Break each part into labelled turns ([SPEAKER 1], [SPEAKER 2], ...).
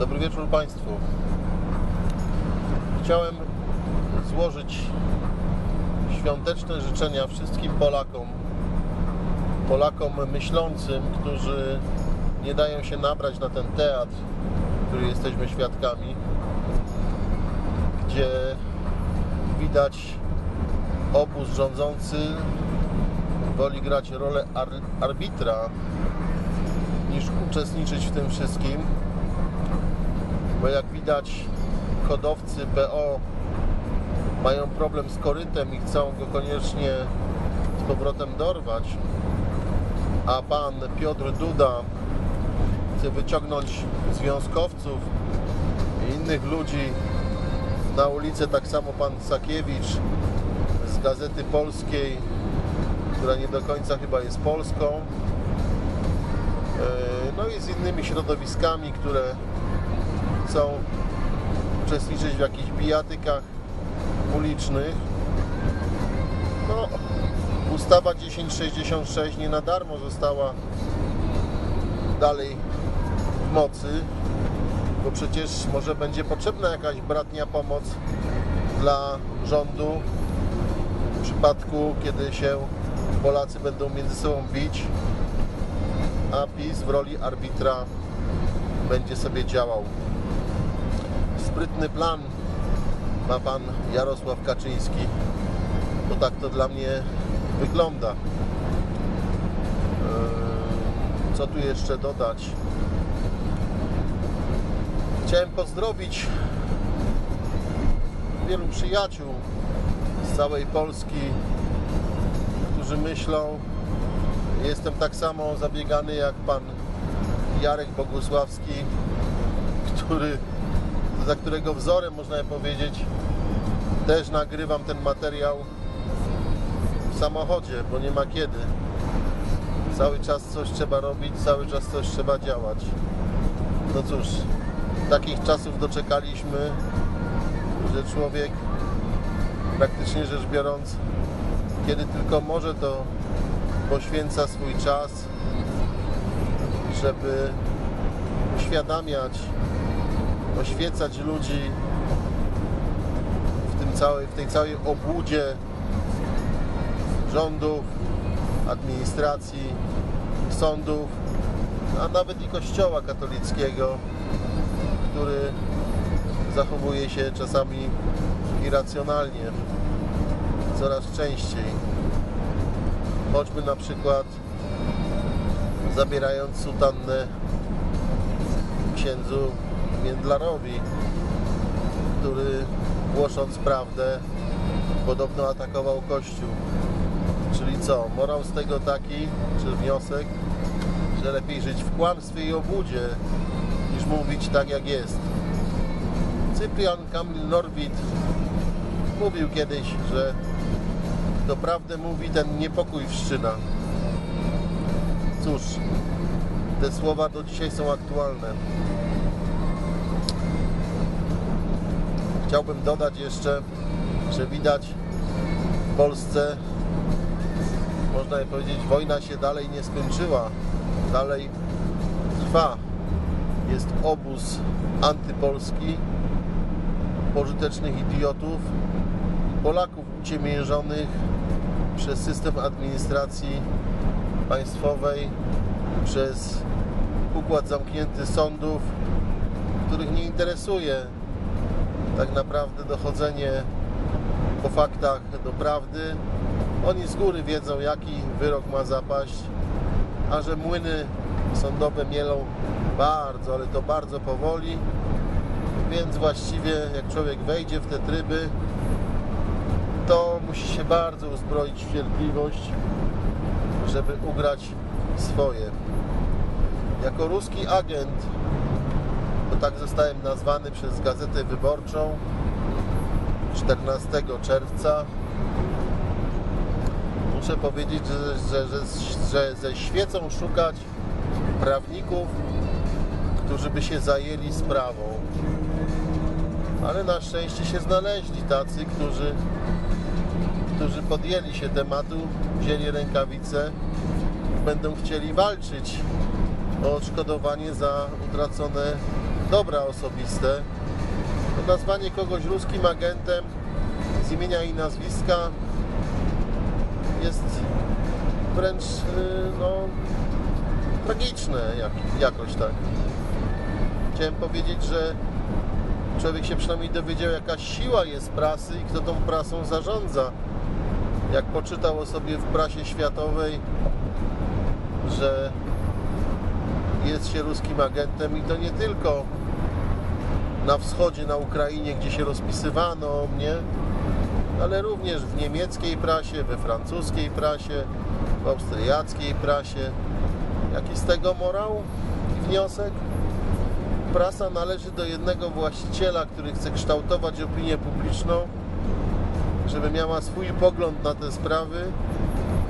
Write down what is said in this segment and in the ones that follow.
[SPEAKER 1] Dobry wieczór Państwu. Chciałem złożyć świąteczne życzenia wszystkim Polakom, Polakom myślącym, którzy nie dają się nabrać na ten teatr, który jesteśmy świadkami, gdzie widać obóz rządzący woli grać rolę ar- arbitra niż uczestniczyć w tym wszystkim, widać hodowcy PO mają problem z korytem i chcą go koniecznie z powrotem dorwać, a pan Piotr Duda chce wyciągnąć związkowców i innych ludzi na ulicę, tak samo pan Sakiewicz z Gazety Polskiej, która nie do końca chyba jest polską. E, No i z innymi środowiskami, które chcą uczestniczyć w jakichś bijatykach ulicznych. No, ustawa 1066 nie na darmo została dalej w mocy, bo przecież może będzie potrzebna jakaś bratnia pomoc dla rządu w przypadku, kiedy się Polacy będą między sobą bić, a PiS w roli arbitra będzie sobie działał. Sprytny plan ma pan Jarosław Kaczyński, bo tak to dla mnie wygląda. Eee, Co tu jeszcze dodać? Chciałem pozdrowić wielu przyjaciół z całej Polski, którzy myślą, jestem tak samo zabiegany jak pan Jarek Bogusławski, który, za którego wzorem można powiedzieć, też nagrywam ten materiał w samochodzie, bo nie ma kiedy. Cały czas coś trzeba robić, cały czas coś trzeba działać. No cóż, takich czasów doczekaliśmy, że człowiek praktycznie rzecz biorąc, kiedy tylko może, to poświęca swój czas, żeby uświadamiać, oświecać ludzi w, tym całej, w tej całej obłudzie rządów, administracji, sądów, a nawet i kościoła katolickiego, który zachowuje się czasami irracjonalnie, coraz częściej. Choćby na przykład zabierając sutannę księdzu Międlarowi, który głosząc prawdę podobno atakował Kościół. Czyli co? Morał z tego taki, czy wniosek, że lepiej żyć w kłamstwie i obłudzie, niż mówić tak jak jest. Cyprian Kamil Norwid mówił kiedyś, że kto prawdę mówi, ten niepokój wszczyna. Cóż, te słowa do dzisiaj są aktualne. Chciałbym dodać jeszcze, że widać w Polsce, można by powiedzieć, wojna się dalej nie skończyła. Dalej trwa. Jest obóz antypolski, pożytecznych idiotów, Polaków uciemiężonych przez system administracji państwowej, przez układ zamknięty sądów, których nie interesuje tak naprawdę dochodzenie po faktach do prawdy. Oni z góry wiedzą, jaki wyrok ma zapaść, a że młyny sądowe mielą bardzo, ale to bardzo powoli, więc właściwie jak człowiek wejdzie w te tryby, to musi się bardzo uzbroić w cierpliwość, żeby ugrać swoje. Jako ruski agent, bo tak zostałem nazwany przez Gazetę Wyborczą 14 czerwca, muszę powiedzieć, że, że, że, ze świecą szukać prawników, którzy by się zajęli sprawą. Ale na szczęście się znaleźli tacy, którzy, którzy podjęli się tematu, wzięli rękawice i będą chcieli walczyć o odszkodowanie za utracone dobra osobiste, nazwanie kogoś ruskim agentem z imienia i nazwiska jest wręcz y, no, tragiczne jak, jakoś tak. Chciałem powiedzieć, że człowiek się przynajmniej dowiedział, jaka siła jest prasy i kto tą prasą zarządza. Jak poczytał o sobie w prasie światowej, że jest się ruskim agentem i to nie tylko na wschodzie, na Ukrainie, gdzie się rozpisywano o mnie, ale również w niemieckiej prasie, we francuskiej prasie, w austriackiej prasie. Jaki z tego morał wniosek? Prasa należy do jednego właściciela, który chce kształtować opinię publiczną, żeby miała swój pogląd na te sprawy.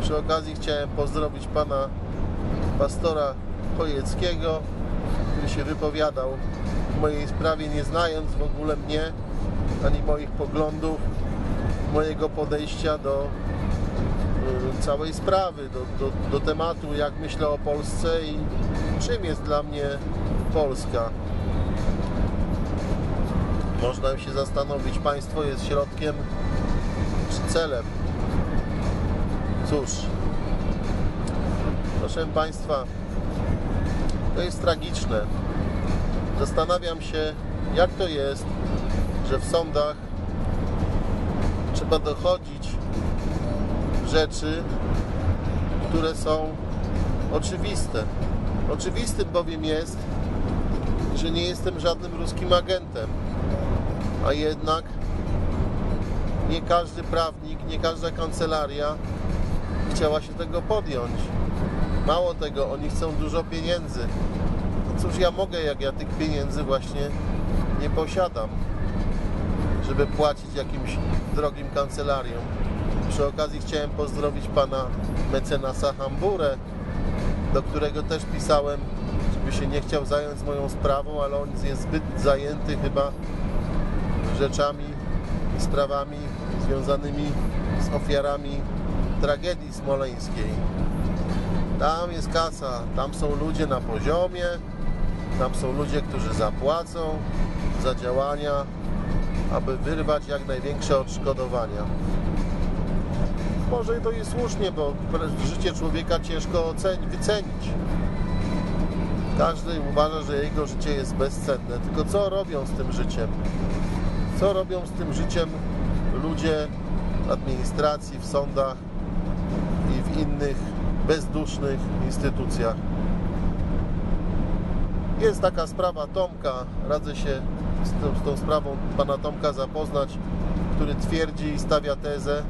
[SPEAKER 1] Przy okazji chciałem pozdrowić pana pastora Chojeckiego, który się wypowiadał w mojej sprawie, nie znając w ogóle mnie, ani moich poglądów, mojego podejścia do y, całej sprawy, do, do, do tematu, jak myślę o Polsce i czym jest dla mnie Polska. Można się zastanowić, państwo jest środkiem czy celem. Cóż, proszę Państwa, to jest tragiczne. Zastanawiam się, jak to jest, że w sądach trzeba dochodzić rzeczy, które są oczywiste. Oczywistym bowiem jest, że nie jestem żadnym ruskim agentem, a jednak nie każdy prawnik, nie każda kancelaria chciała się tego podjąć. Mało tego, oni chcą dużo pieniędzy. No cóż ja mogę, jak ja tych pieniędzy właśnie nie posiadam, żeby płacić jakimś drogim kancelariom. Przy okazji chciałem pozdrowić pana mecenasa Hamburę, do którego też pisałem, żeby się nie chciał zająć moją sprawą, ale on jest zbyt zajęty chyba rzeczami i sprawami związanymi z ofiarami tragedii smoleńskiej. Tam jest kasa, tam są ludzie na poziomie, tam są ludzie, którzy zapłacą za działania, aby wyrwać jak największe odszkodowania. Może to i słusznie, bo życie człowieka ciężko ocenić, wycenić. Każdy uważa, że jego życie jest bezcenne. Tylko co robią z tym życiem? Co robią z tym życiem ludzie w administracji, w sądach i w innych bezdusznych instytucjach? Jest taka sprawa Tomka, radzę się z tą, z tą sprawą pana Tomka zapoznać, który twierdzi i stawia tezę,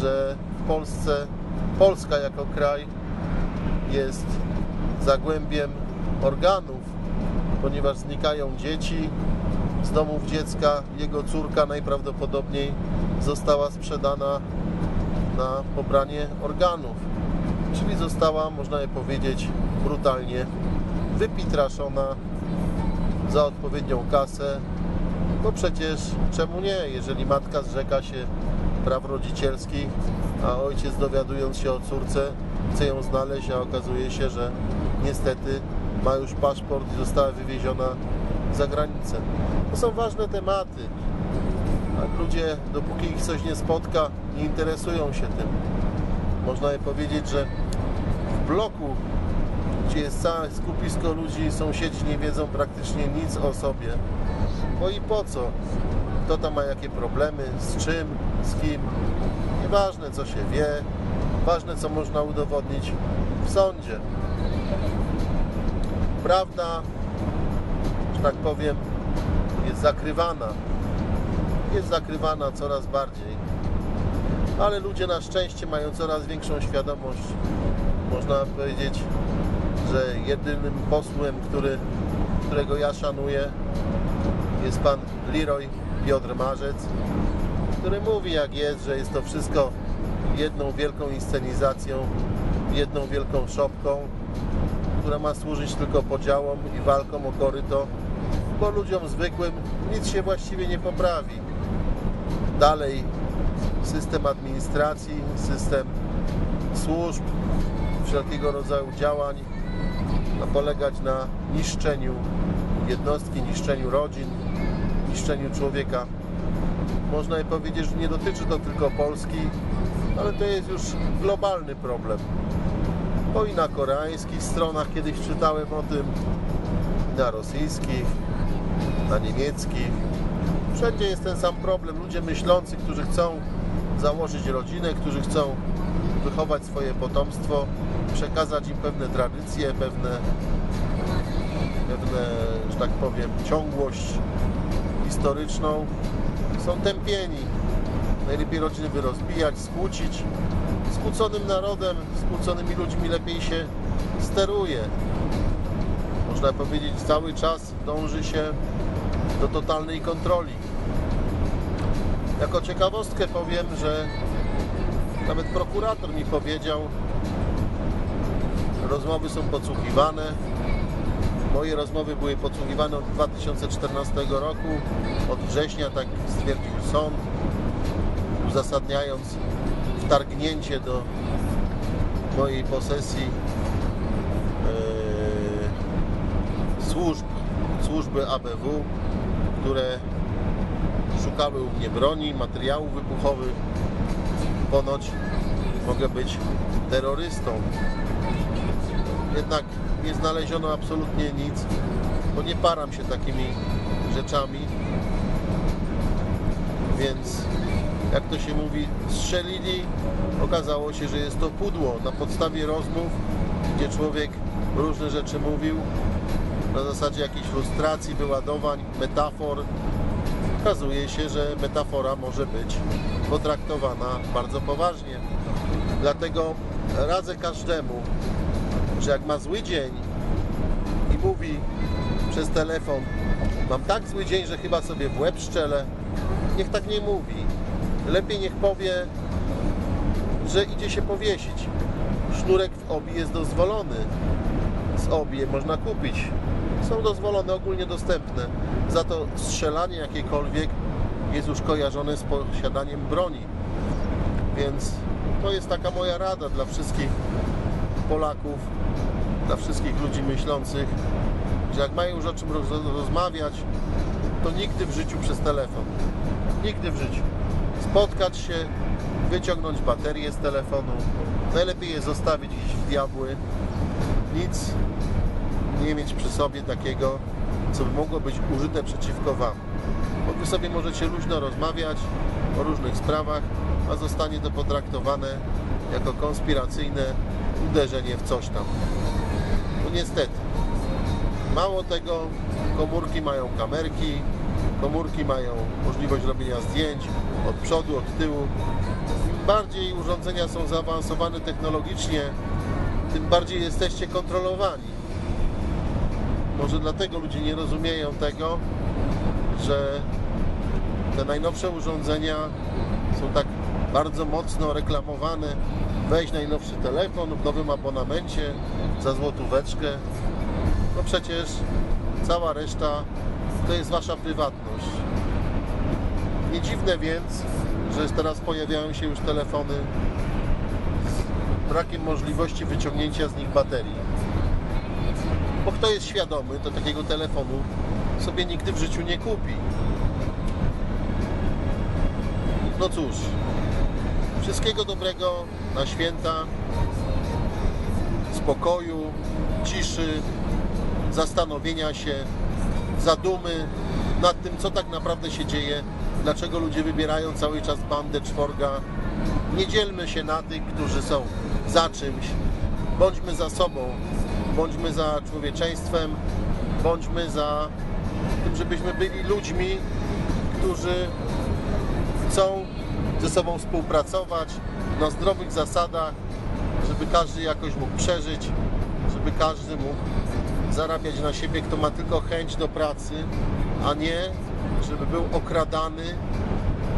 [SPEAKER 1] że w Polsce, Polska jako kraj jest zagłębiem organów, ponieważ znikają dzieci z domów dziecka. Jego córka najprawdopodobniej została sprzedana na pobranie organów, czyli została, można je powiedzieć, brutalnie wypitraszona za odpowiednią kasę. No przecież czemu nie, jeżeli matka zrzeka się praw rodzicielskich, a ojciec dowiadując się o córce chce ją znaleźć, a okazuje się, że niestety ma już paszport i została wywieziona za granicę. To są ważne tematy. A ludzie, dopóki ich coś nie spotka, nie interesują się tym. Można je powiedzieć, że w bloku, gdzie jest całe skupisko ludzi, sąsiedzi nie wiedzą praktycznie nic o sobie. Bo i po co? Kto tam ma jakie problemy, z czym, z kim. Nieważne co się wie, ważne co można udowodnić w sądzie. Prawda, że tak powiem, jest zakrywana. Jest zakrywana coraz bardziej. Ale ludzie na szczęście mają coraz większą świadomość. Można powiedzieć, że jedynym posłem, który, którego ja szanuję, jest pan Leroy Piotr Marzec, który mówi jak jest, że jest to wszystko jedną wielką inscenizacją, jedną wielką szopką, która ma służyć tylko podziałom i walkom o koryto, bo ludziom zwykłym nic się właściwie nie poprawi. Dalej system administracji, system służb, wszelkiego rodzaju działań ma polegać na niszczeniu jednostki, niszczeniu rodzin, niszczeniu człowieka. Można powiedzieć, że nie dotyczy to tylko Polski, ale to jest już globalny problem. Bo i na koreańskich stronach kiedyś czytałem o tym, na rosyjskich, na niemieckich. Wszędzie jest ten sam problem. Ludzie myślący, którzy chcą założyć rodzinę, którzy chcą wychować swoje potomstwo, przekazać im pewne tradycje, pewne, pewne że tak powiem, ciągłość historyczną, są tępieni. Najlepiej rodziny wyrozbijać, skłócić. Skłóconym narodem, skłóconymi ludźmi lepiej się steruje. Można powiedzieć, cały czas dąży się do totalnej kontroli. Jako ciekawostkę powiem, że nawet prokurator mi powiedział, rozmowy są podsłuchiwane. Moje rozmowy były podsłuchiwane od 2014 roku, od września, tak stwierdził sąd, uzasadniając wtargnięcie do mojej posesji e, służb, służby ABW, które szukały u mnie broni, materiałów wybuchowych. Ponoć mogę być terrorystą. Jednak nie znaleziono absolutnie nic, bo nie param się takimi rzeczami. Więc jak to się mówi, strzelili. Okazało się, że jest to pudło na podstawie rozmów, gdzie człowiek różne rzeczy mówił na zasadzie jakiejś frustracji, wyładowań, metafor. Okazuje się, że metafora może być potraktowana bardzo poważnie. Dlatego radzę każdemu, że jak ma zły dzień i mówi przez telefon, mam tak zły dzień, że chyba sobie w łeb szczelę, niech tak nie mówi. Lepiej niech powie, że idzie się powiesić. Sznurek w obi jest dozwolony. Z obie można kupić. Są dozwolone, ogólnie dostępne. Za to strzelanie jakiekolwiek jest już kojarzone z posiadaniem broni. Więc to jest taka moja rada dla wszystkich Polaków, dla wszystkich ludzi myślących, że jak mają już o czym roz- rozmawiać, to nigdy w życiu przez telefon. Nigdy w życiu. Spotkać się, wyciągnąć baterię z telefonu. Najlepiej je zostawić gdzieś w diabły. Nic nie mieć przy sobie takiego, co by mogło być użyte przeciwko Wam. Bo Wy sobie możecie luźno rozmawiać o różnych sprawach, a zostanie to potraktowane jako konspiracyjne uderzenie w coś tam. No niestety. Mało tego, komórki mają kamerki, komórki mają możliwość robienia zdjęć od przodu, od tyłu. Im bardziej urządzenia są zaawansowane technologicznie, tym bardziej jesteście kontrolowani. Może dlatego ludzie nie rozumieją tego, że te najnowsze urządzenia są tak bardzo mocno reklamowane. Weź najnowszy telefon w nowym abonamencie za złotóweczkę. No przecież cała reszta to jest wasza prywatność. Nie dziwne więc, że teraz pojawiają się już telefony z brakiem możliwości wyciągnięcia z nich baterii. Bo kto jest świadomy, to takiego telefonu sobie nigdy w życiu nie kupi. No cóż, wszystkiego dobrego na święta, spokoju, ciszy, zastanowienia się, zadumy nad tym, co tak naprawdę się dzieje, dlaczego ludzie wybierają cały czas bandę czworga. Nie dzielmy się na tych, którzy są za czymś. Bądźmy za sobą, bądźmy za człowieczeństwem, bądźmy za tym, żebyśmy byli ludźmi, którzy chcą ze sobą współpracować na zdrowych zasadach, żeby każdy jakoś mógł przeżyć, żeby każdy mógł zarabiać na siebie, kto ma tylko chęć do pracy, a nie żeby był okradany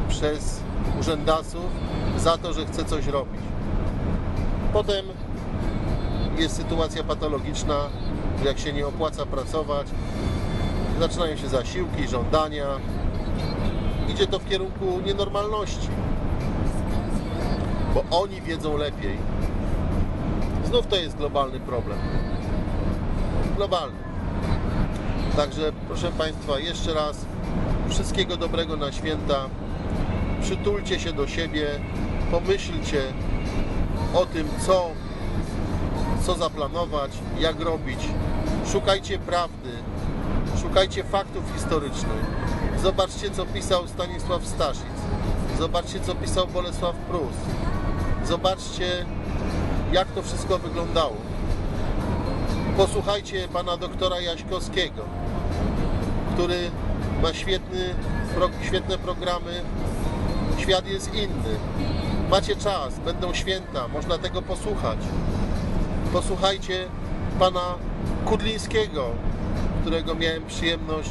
[SPEAKER 1] przez urzędasów za to, że chce coś robić. Potem jest sytuacja patologiczna, jak się nie opłaca pracować, zaczynają się zasiłki, żądania. Idzie to w kierunku nienormalności, bo oni wiedzą lepiej. Znów to jest globalny problem. Globalny. Także proszę Państwa, jeszcze raz wszystkiego dobrego na święta. Przytulcie się do siebie, pomyślcie o tym, co, co zaplanować, jak robić. Szukajcie prawdy, szukajcie faktów historycznych. Zobaczcie, co pisał Stanisław Staszic. Zobaczcie, co pisał Bolesław Prus. Zobaczcie, jak to wszystko wyglądało. Posłuchajcie pana doktora Jaśkowskiego, który ma świetny, świetne programy. Świat jest inny. Macie czas, będą święta, można tego posłuchać. Posłuchajcie pana Kudlińskiego, którego miałem przyjemność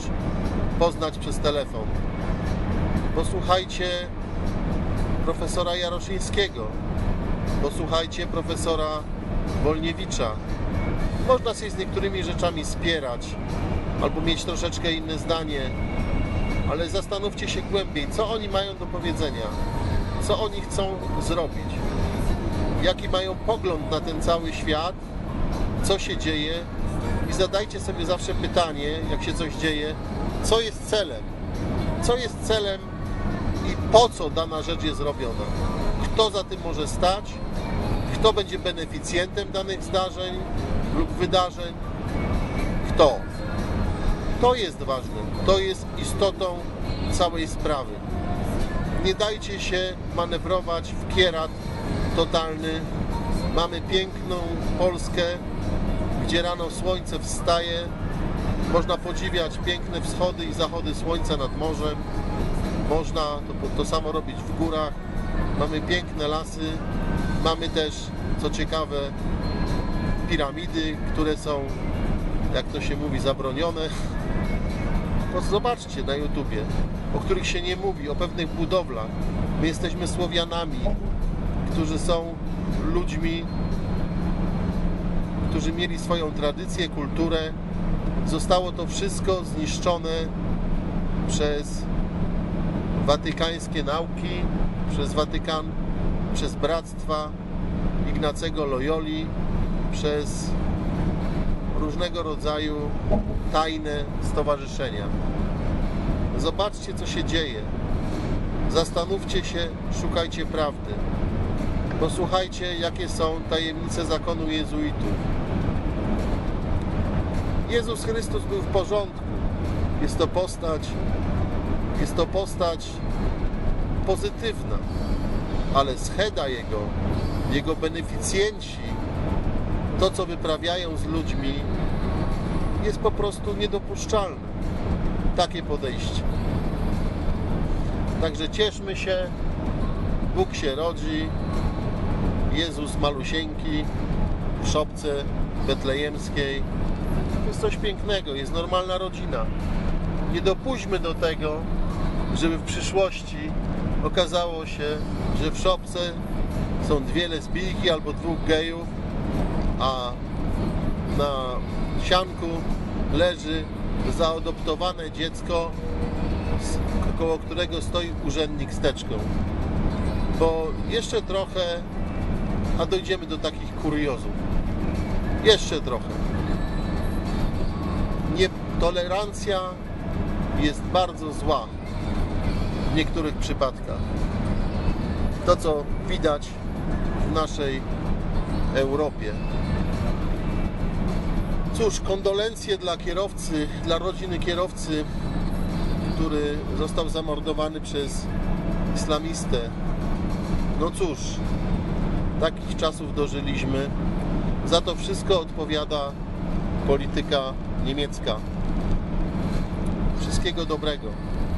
[SPEAKER 1] poznać przez telefon. Posłuchajcie profesora Jaroszyńskiego. Posłuchajcie profesora Wolniewicza. Można się z niektórymi rzeczami spierać albo mieć troszeczkę inne zdanie, ale zastanówcie się głębiej, co oni mają do powiedzenia, co oni chcą zrobić, jaki mają pogląd na ten cały świat, co się dzieje i zadajcie sobie zawsze pytanie, jak się coś dzieje, co jest celem, co jest celem i po co dana rzecz jest robiona, kto za tym może stać, kto będzie beneficjentem danych zdarzeń lub wydarzeń, kto. To jest ważne, to jest istotą całej sprawy. Nie dajcie się manewrować w kierat totalny. Mamy piękną Polskę, gdzie rano słońce wstaje. Można podziwiać piękne wschody i zachody słońca nad morzem. Można to, to samo robić w górach. Mamy piękne lasy. Mamy też, co ciekawe, piramidy, które są, jak to się mówi, zabronione. To zobaczcie na YouTubie, o których się nie mówi, o pewnych budowlach. My jesteśmy Słowianami, którzy są ludźmi, którzy mieli swoją tradycję, kulturę. Zostało to wszystko zniszczone przez watykańskie nauki, przez Watykan, przez bractwa Ignacego Loyoli, przez różnego rodzaju tajne stowarzyszenia. Zobaczcie, co się dzieje. Zastanówcie się, szukajcie prawdy. Posłuchajcie, jakie są tajemnice zakonu jezuitów. Jezus Chrystus był w porządku. Jest to postać, jest to postać pozytywna, ale scheda jego, jego beneficjenci, to co wyprawiają z ludźmi, jest po prostu niedopuszczalne. Takie podejście. Także cieszmy się, Bóg się rodzi, Jezus malusieńki w szopce betlejemskiej. To jest coś pięknego, jest normalna rodzina. Nie dopuśćmy do tego, żeby w przyszłości okazało się, że w szopce są dwie lesbijki albo dwóch gejów, a na sianku leży zaadoptowane dziecko, koło którego stoi urzędnik z teczką. Bo jeszcze trochę, a dojdziemy do takich kuriozów. Jeszcze trochę. Nietolerancja jest bardzo zła w niektórych przypadkach. To, co widać w naszej Europie. Cóż, kondolencje dla kierowcy, dla rodziny kierowcy, który został zamordowany przez islamistę. No cóż, takich czasów dożyliśmy. Za to wszystko odpowiada polityka niemiecka. Wszystkiego dobrego.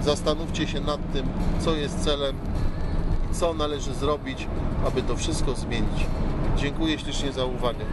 [SPEAKER 1] Zastanówcie się nad tym, co jest celem, co należy zrobić, aby to wszystko zmienić. Dziękuję ślicznie za uwagę.